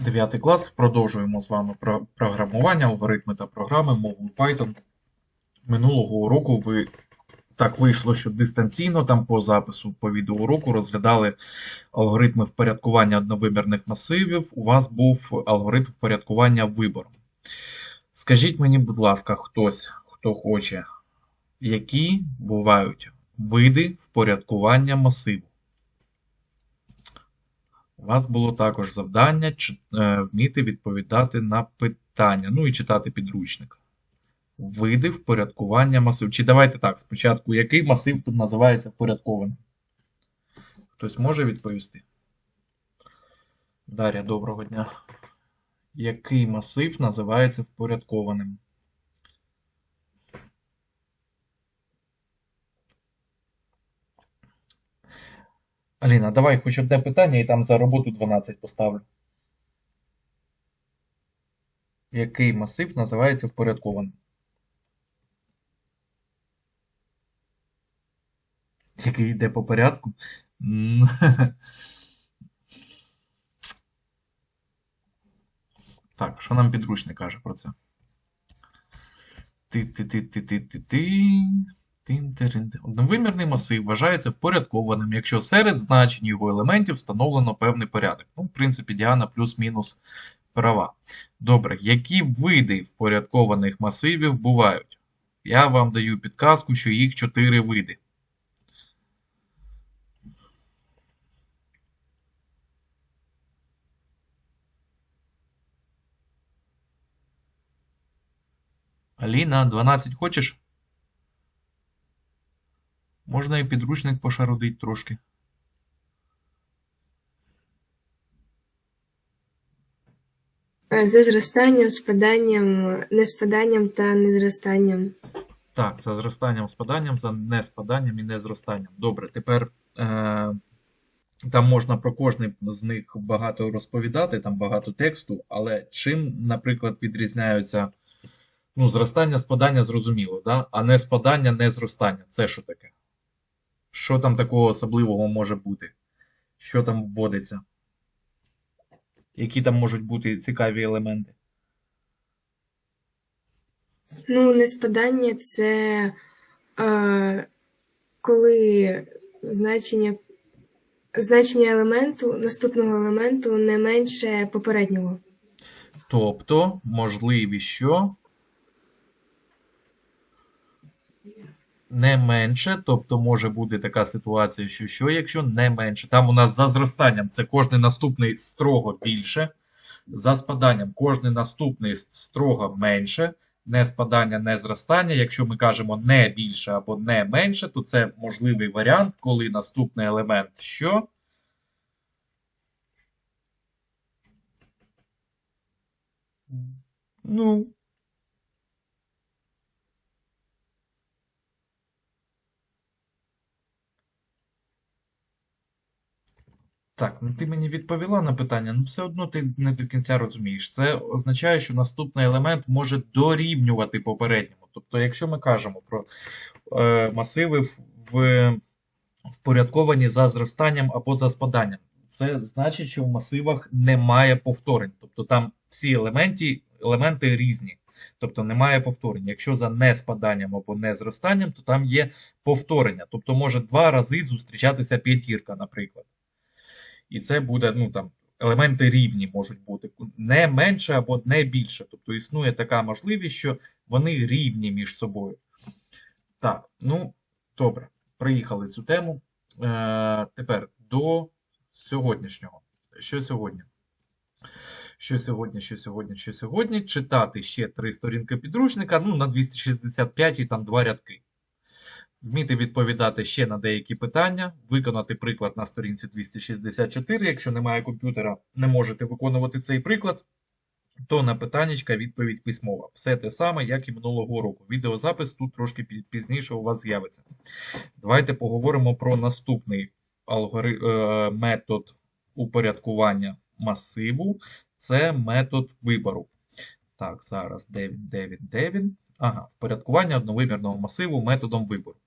9 клас. Продовжуємо з вами про програмування, алгоритми та програми мовою Python. Минулого уроку ви так вийшло, що дистанційно там по запису по відеоуроку розглядали алгоритми впорядкування одновимірних масивів. У вас був алгоритм впорядкування вибором. Скажіть мені, будь ласка, хтось, хто хоче, які бувають види впорядкування масиву? У вас було також завдання е, вміти відповідати на питання, ну і читати підручник. Види впорядкування масиву. Чи давайте так, спочатку, який масив називається впорядкованим? Хтось може відповісти? Дар'я, доброго дня. Який масив називається впорядкованим? Аліна, давай хоч одне питання і там за роботу 12 поставлю. Який масив називається впорядкованим? Який йде по порядку? Так, що нам підручник каже про це? Ти-ти-ти-ти-ти-ти-ти. Одновимірний масив вважається впорядкованим, якщо серед значень його елементів встановлено певний порядок. Ну, в принципі, Діана плюс-мінус права. Добре, які види впорядкованих масивів бувають? Я вам даю підказку, що їх чотири види. Аліна, 12 хочеш? Можна і підручник пошарудить трошки. Е, За зростанням, спаданням, неспаданням та незростанням. Так, за зростанням, спаданням, за неспаданням і незростанням. Добре, тепер е, там можна про кожний з них багато розповідати, там багато тексту, але чим, наприклад, відрізняються ну, зростання, спадання, зрозуміло, да? а не спадання, не зростання. Це що таке? Що там такого особливого може бути? Що там вводиться? Які там можуть бути цікаві елементи? Ну, неспадання це е, коли значення, значення елементу, наступного елементу не менше попереднього. Тобто, можливі що? Не менше, тобто може бути така ситуація, що що, якщо не менше. Там у нас за зростанням це кожний наступний строго більше. За спаданням кожний наступний строго менше. Не спадання, не зростання. Якщо ми кажемо не більше або не менше, то це можливий варіант, коли наступний елемент що? Ну, Так, ну ти мені відповіла на питання, ну все одно ти не до кінця розумієш. Це означає, що наступний елемент може дорівнювати попередньому. Тобто, якщо ми кажемо про е, масиви в, в впорядковані за зростанням або за спаданням, це значить, що в масивах немає повторень. Тобто там всі елементи, елементи різні. Тобто немає повторень. Якщо за неспаданням або незростанням, то там є повторення. Тобто може два рази зустрічатися п'ятірка, наприклад. І це буде, ну там, елементи рівні можуть бути не менше або не більше. Тобто існує така можливість, що вони рівні між собою. Так, ну, добре, приїхали цю тему. Е, тепер до сьогоднішнього. Що сьогодні? Що сьогодні, що сьогодні, що сьогодні? Читати ще три сторінки підручника, ну, на 265 і там два рядки. Вміти відповідати ще на деякі питання, виконати приклад на сторінці 264. Якщо немає комп'ютера, не можете виконувати цей приклад, то на питаннячка відповідь письмова. Все те саме, як і минулого року. Відеозапис тут трошки пізніше у вас з'явиться. Давайте поговоримо про наступний алгори... е, метод упорядкування масиву. Це метод вибору. Так, зараз де він, де він, де він? Ага, впорядкування одновимірного масиву методом вибору.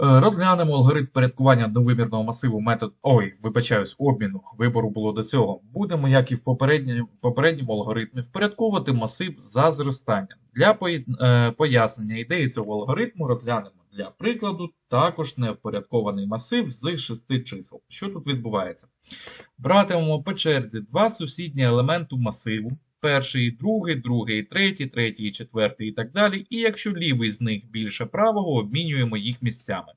Розглянемо алгоритм порядкування двовимірного масиву метод. Ой, вибачаюсь, обміну. Вибору було до цього. Будемо, як і в попередньому, попередньому алгоритмі, впорядковувати масив за зростанням. Для е, пояснення ідеї цього алгоритму розглянемо для прикладу також невпорядкований масив з шести чисел. Що тут відбувається? Братимемо по черзі два сусідні елементу масиву. Перший, другий, другий, третій, третій, четвертий і так далі. І якщо лівий з них більше правого, обмінюємо їх місцями.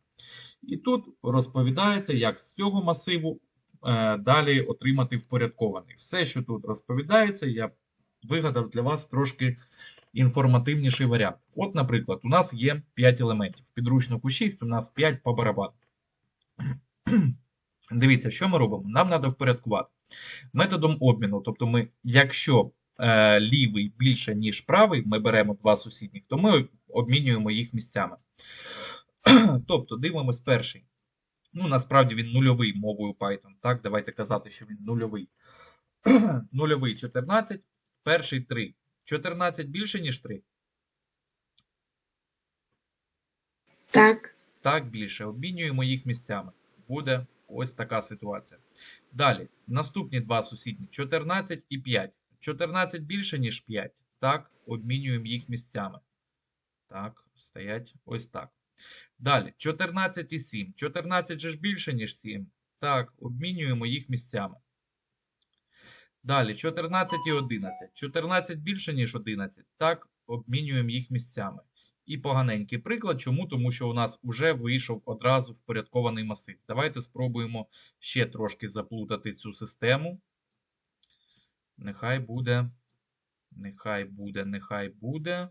І тут розповідається, як з цього масиву е, далі отримати впорядкований. Все, що тут розповідається, я вигадав для вас трошки інформативніший варіант. От, наприклад, у нас є 5 елементів. В підручнику 6 у нас 5 по барабану. Дивіться, що ми робимо? Нам треба впорядкувати. Методом обміну, тобто ми, якщо е, лівий більше, ніж правий, ми беремо два сусідніх, то ми обмінюємо їх місцями. тобто, дивимось перший. Ну, насправді він нульовий мовою Python. Так, давайте казати, що він нульовий. нульовий 14, перший 3. 14 більше, ніж 3. Так. Так, більше. Обмінюємо їх місцями. Буде ось така ситуація. Далі, наступні два сусідні 14 і 5. 14 більше, ніж 5. Так, обмінюємо їх місцями. Так, стоять ось так. Далі, 14 і 7. 14 же ж більше, ніж 7. Так, обмінюємо їх місцями. Далі, 14 і 11. 14 більше, ніж 11. Так, обмінюємо їх місцями. І поганенький приклад. Чому? Тому що у нас вже вийшов одразу впорядкований масив. Давайте спробуємо ще трошки заплутати цю систему. Нехай буде. Нехай буде, нехай буде.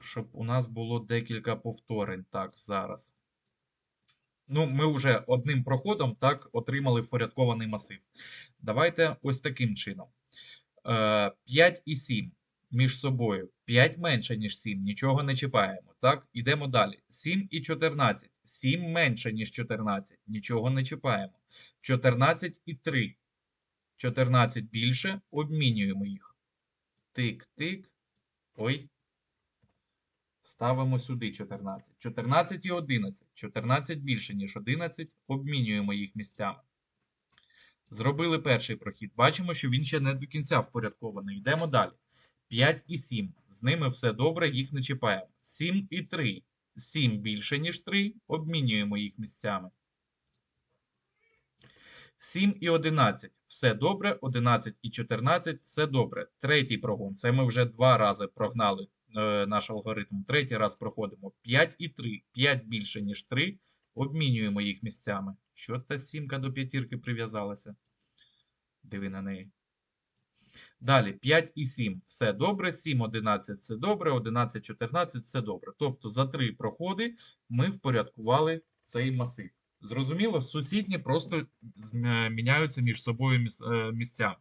Щоб у нас було декілька повторень. Так, зараз. Ну, ми вже одним проходом так отримали впорядкований масив. Давайте ось таким чином. Е, 5 і 7 між собою. 5 менше, ніж 7, нічого не чіпаємо. Так, ідемо далі. 7 і 14. 7 менше, ніж 14, нічого не чіпаємо. 14 і 3. 14 більше, обмінюємо їх. Тик-тик. Ой. Ставимо сюди 14. 14 і 11. 14 більше, ніж 11. Обмінюємо їх місцями. Зробили перший прохід. Бачимо, що він ще не до кінця впорядкований. Йдемо далі. 5 і 7. З ними все добре, їх не чіпаємо. 7 і 3. 7 більше, ніж 3. Обмінюємо їх місцями. 7 і 11. Все добре. 11 і 14. Все добре. Третій прогон. Це ми вже два рази прогнали е, наш алгоритм. Третій раз проходимо. 5 і 3. 5 більше, ніж 3. Обмінюємо їх місцями. Що та сімка до п'ятірки прив'язалася? Диви на неї. Далі 5 і 7 все добре, 7, 11 все добре, 11, 14 все добре. Тобто за три проходи ми впорядкували цей масив. Зрозуміло, сусідні просто міняються між собою е, місцями.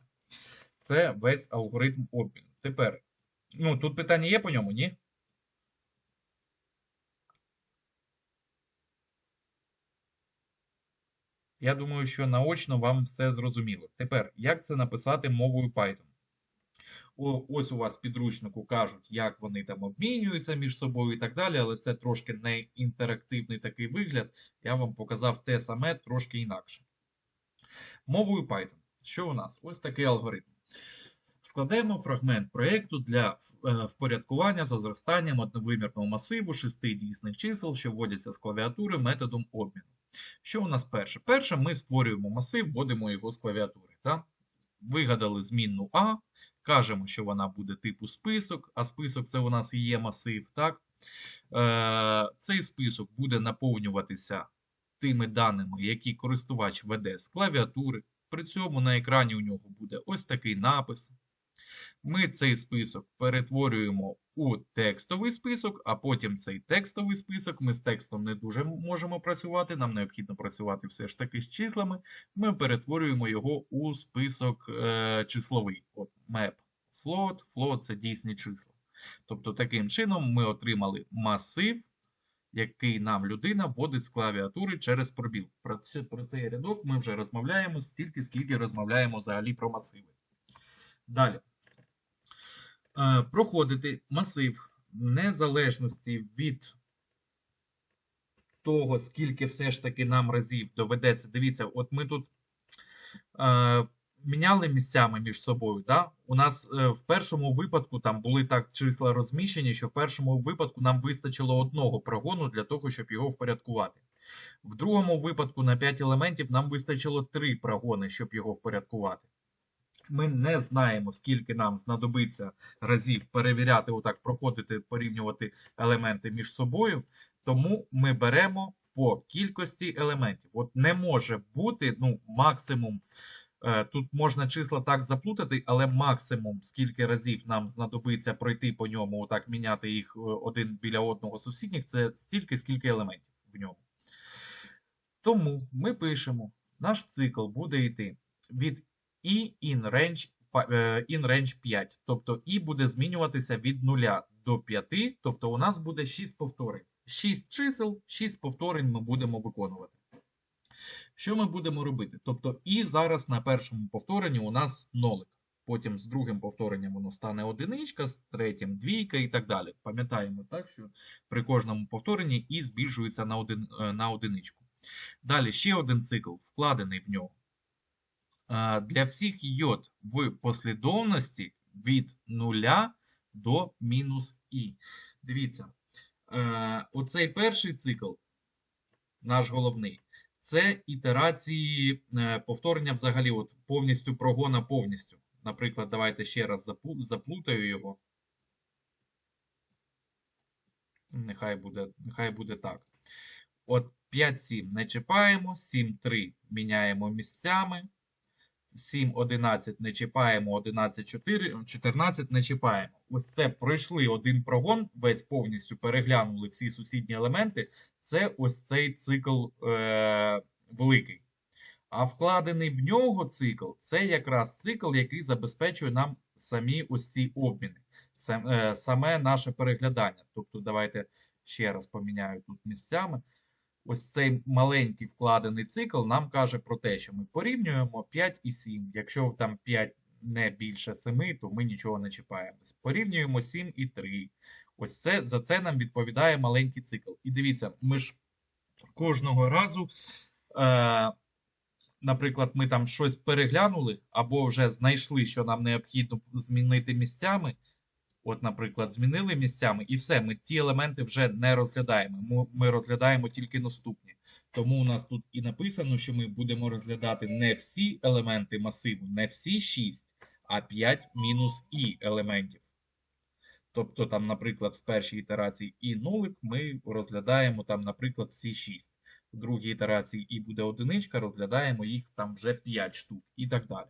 Це весь алгоритм обміну. Тепер, ну тут питання є по ньому, ні? Я думаю, що наочно вам все зрозуміло. Тепер, як це написати мовою Python? Ось у вас в підручнику кажуть, як вони там обмінюються між собою і так далі, але це трошки не інтерактивний такий вигляд. Я вам показав те саме трошки інакше. Мовою Python. Що у нас? Ось такий алгоритм. Складаємо фрагмент проєкту для е, впорядкування за зростанням одновимірного масиву шести дійсних чисел, що вводяться з клавіатури методом обміну. Що у нас перше? Перше, ми створюємо масив, вводимо його з клавіатури. Так? Вигадали змінну А, кажемо, що вона буде типу список, а список це у нас є масив. Так? Е, цей список буде наповнюватися тими даними, які користувач веде з клавіатури. При цьому на екрані у нього буде ось такий напис. Ми цей список перетворюємо у текстовий список, а потім цей текстовий список. Ми з текстом не дуже можемо працювати, нам необхідно працювати все ж таки з числами. Ми перетворюємо його у список е, числовий. От map float, float це дійсні числа. Тобто, таким чином ми отримали масив, який нам людина вводить з клавіатури через пробіл. Про, про цей рядок ми вже розмовляємо стільки, скільки розмовляємо взагалі про масиви. Далі. Е, проходити масив незалежності від того, скільки все ж таки нам разів доведеться. Дивіться, от ми тут е, міняли місцями між собою. Да? У нас е, в першому випадку там були так числа розміщені, що в першому випадку нам вистачило одного прогону для того, щоб його впорядкувати. В другому випадку на 5 елементів нам вистачило 3 прогони, щоб його впорядкувати. Ми не знаємо, скільки нам знадобиться разів перевіряти, отак, проходити, порівнювати елементи між собою. Тому ми беремо по кількості елементів. От не може бути ну, максимум. е, Тут можна числа так заплутати, але максимум, скільки разів нам знадобиться пройти по ньому, отак міняти їх е, один біля одного сусідніх, це стільки, скільки елементів в ньому. Тому ми пишемо, наш цикл буде йти від і in range, е, in range 5. Тобто і буде змінюватися від 0 до 5, тобто у нас буде 6 повторень. 6 чисел, 6 повторень ми будемо виконувати. Що ми будемо робити? Тобто, і зараз на першому повторенні у нас нолик. Потім з другим повторенням воно стане одиничка, з третім двійка і так далі. Пам'ятаємо так, що при кожному повторенні і збільшується на, один, е, на одиничку. Далі ще один цикл вкладений в нього. Е, Для всіх йод в послідовності від 0 до мінус і. Дивіться, е, оцей перший цикл, наш головний, це ітерації е, повторення взагалі, от повністю прогона повністю. Наприклад, давайте ще раз заплутаю його. Нехай буде, нехай буде так. От 5-7 не чіпаємо, 7-3 міняємо місцями. 7-11 не чіпаємо, 11-4, 14 не чіпаємо. Ось це пройшли один прогон, весь повністю переглянули всі сусідні елементи. Це ось цей цикл е- великий. А вкладений в нього цикл це якраз цикл, який забезпечує нам самі ось ці обміни, е, саме наше переглядання. Тобто, давайте ще раз поміняю тут місцями. Ось цей маленький вкладений цикл нам каже про те, що ми порівнюємо 5 і 7. Якщо там 5 не більше 7, то ми нічого не чіпаємось. Порівнюємо 7 і 3. Ось це за це нам відповідає маленький цикл. І дивіться, ми ж кожного разу, е, наприклад, ми там щось переглянули, або вже знайшли, що нам необхідно змінити місцями. От, наприклад, змінили місцями, і все, ми ті елементи вже не розглядаємо. Ми, розглядаємо тільки наступні. Тому у нас тут і написано, що ми будемо розглядати не всі елементи масиву, не всі 6, а 5 мінус і елементів. Тобто, там, наприклад, в першій ітерації і нулик ми розглядаємо там, наприклад, всі 6. В другій ітерації і буде одиничка, розглядаємо їх там вже 5 штук і так далі.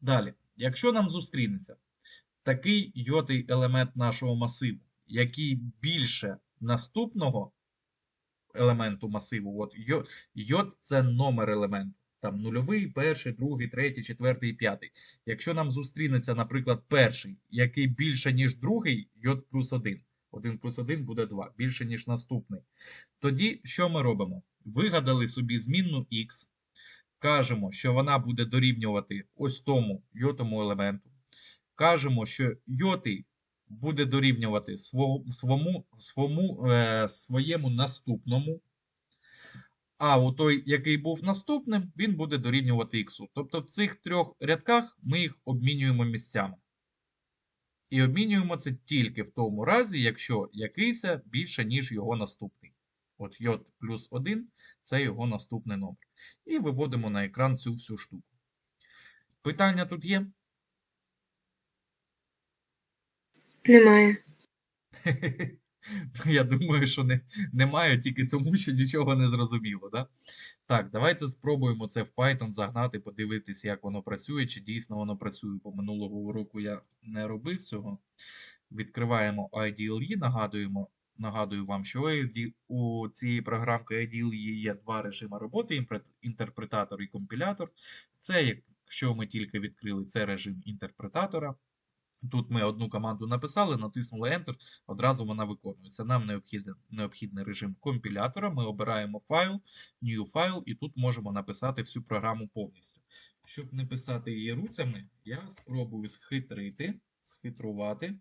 Далі, якщо нам зустрінеться такий йотий елемент нашого масиву, який більше наступного елементу масиву, от йод, це номер елементу. Там нульовий, перший, другий, третій, четвертий п'ятий. Якщо нам зустрінеться, наприклад, перший, який більше, ніж другий, йод плюс 1. 1 плюс 1 буде 2, більше, ніж наступний. Тоді що ми робимо? Вигадали собі змінну x, кажемо, що вона буде дорівнювати ось тому йотому елементу. Кажемо, що йотий буде дорівнювати свому, свому, е, своєму наступному. А у той, який був наступним, він буде дорівнювати х. Тобто в цих трьох рядках ми їх обмінюємо місцями. І обмінюємо це тільки в тому разі, якщо якийсь більше, ніж його наступний. От j плюс 1 це його наступний номер. І виводимо на екран цю всю штуку. Питання тут є? Немає. Я думаю, що не, немає тільки тому, що нічого не зрозуміло. Да? Так, давайте спробуємо це в Python загнати, подивитися, як воно працює, чи дійсно воно працює. По минулого уроку я не робив цього. Відкриваємо IDLE, нагадуємо, нагадую вам, що у цієї програмки IDLE є два режими роботи: інтерпретатор і компілятор. Це, якщо ми тільки відкрили, це режим інтерпретатора. Тут ми одну команду написали, натиснули Enter, одразу вона виконується. Нам необхідний, необхідний режим компілятора. Ми обираємо файл, New File, і тут можемо написати всю програму повністю. Щоб не писати її руцями, я спробую схитрити, схитрувати.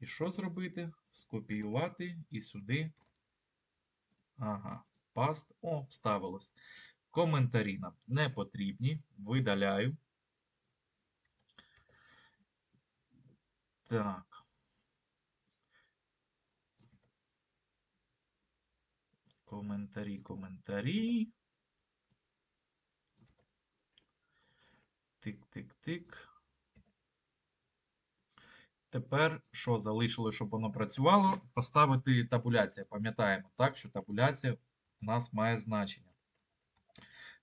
І що зробити? Скопіювати і сюди Ага, паст. О, вставилось. Коментарі нам не потрібні. Видаляю. Так. Коментарі, коментарі. Тик-тик-тик. Тепер, що залишилось, щоб воно працювало, поставити табуляція. Пам'ятаємо, так, що табуляція у нас має значення.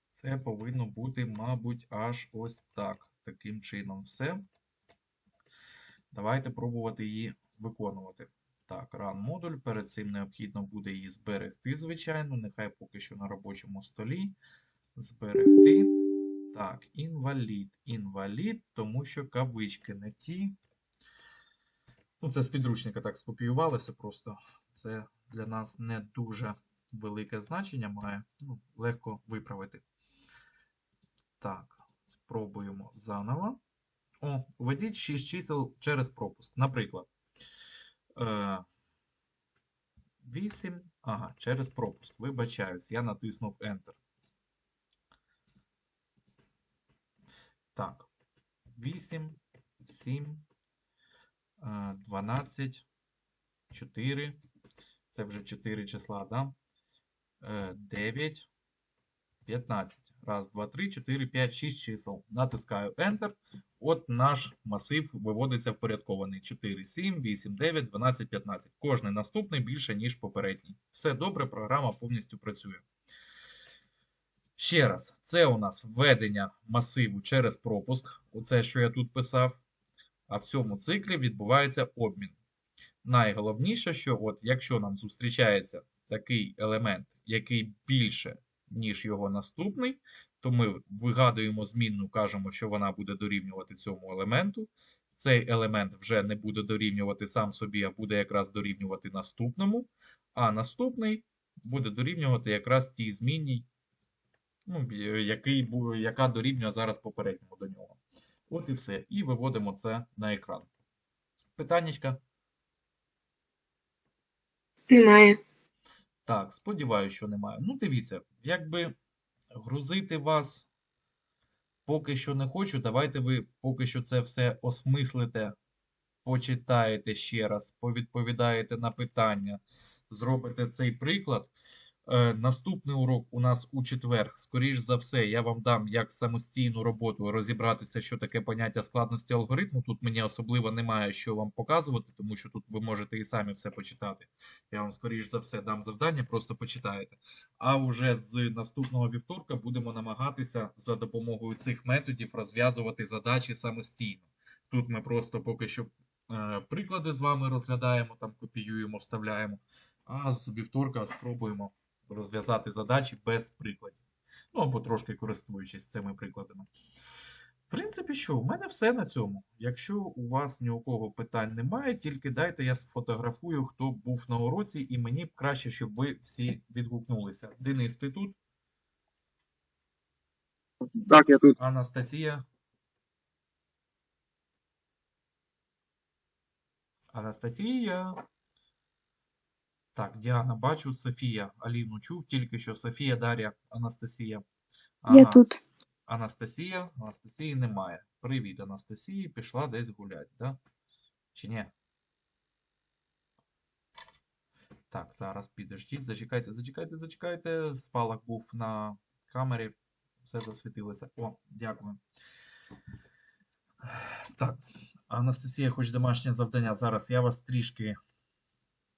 Це повинно бути, мабуть, аж ось так. Таким чином все. Давайте пробувати її виконувати. Так, run модуль. Перед цим необхідно буде її зберегти, звичайно. Нехай поки що на робочому столі. Зберегти. Так, інвалід. Інвалід, тому що кавички не ті. Ну, це з підручника так скопіювалося просто. Це для нас не дуже велике значення має. Ну, легко виправити. Так, спробуємо заново. О, введіть 6 чисел через пропуск. Наприклад, е, 8. Ага, через пропуск. Вибачаюсь, я натиснув Enter. Так. 8, 7, е, 12, 4. Це вже 4 числа, да? Е, 9, 15. Раз, два, три, 4, 5, 6 чисел. Натискаю Enter. От наш масив виводиться впорядкований. 4, 7, 8, 9, 12, 15. Кожний наступний більше, ніж попередній. Все добре, програма повністю працює. Ще раз, це у нас введення масиву через пропуск. Оце, що я тут писав. А в цьому циклі відбувається обмін. Найголовніше, що от якщо нам зустрічається такий елемент, який більше, ніж його наступний, то ми вигадуємо змінну, кажемо, що вона буде дорівнювати цьому елементу. Цей елемент вже не буде дорівнювати сам собі, а буде якраз дорівнювати наступному. А наступний буде дорівнювати якраз тій змінній, ну, який, яка дорівнює зараз попередньому до нього. От і все. І виводимо це на екран. Питаннячка? Немає. Так, сподіваюся, що немає. Ну, дивіться, якби грузити вас поки що не хочу. Давайте ви поки що це все осмислите, почитаєте ще раз, повідповідаєте на питання, зробите цей приклад. Е, наступний урок у нас у четвер. Скоріш за все, я вам дам як самостійну роботу розібратися, що таке поняття складності алгоритму. Тут мені особливо немає що вам показувати, тому що тут ви можете і самі все почитати. Я вам, скоріш за все, дам завдання, просто почитаєте. А вже з наступного вівторка будемо намагатися за допомогою цих методів розв'язувати задачі самостійно. Тут ми просто поки що е, приклади з вами розглядаємо, там копіюємо, вставляємо. А з вівторка спробуємо розв'язати задачі без прикладів. Ну або трошки користуючись цими прикладами. В принципі, що, у мене все на цьому. Якщо у вас ні у кого питань немає, тільки дайте я сфотографую, хто був на уроці, і мені б краще, щоб ви всі відгукнулися. Денис, ти тут? Так, я тут. Анастасія? Анастасія? Так, Діана, бачу, Софія. Аліну чув, тільки що Софія, Дар'я, Анастасія. Я тут. Анастасія, Анастасії немає. Привіт, Анастасії, пішла десь гулять, да? Чи ні? Так, зараз підождіть, зачекайте, зачекайте, зачекайте. Спалах був на камері, все засвітилося. О, дякую. Так, Анастасія, хоч домашнє завдання. Зараз я вас трішки.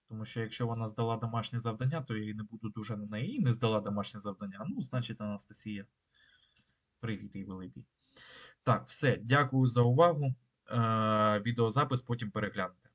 Тому що якщо вона здала домашнє завдання, то я її не буду дуже на неї. Не здала домашнє завдання. Ну, значить, Анастасія. Привіт і великий. Так, все. Дякую за увагу. Е, відеозапис потім переглянете.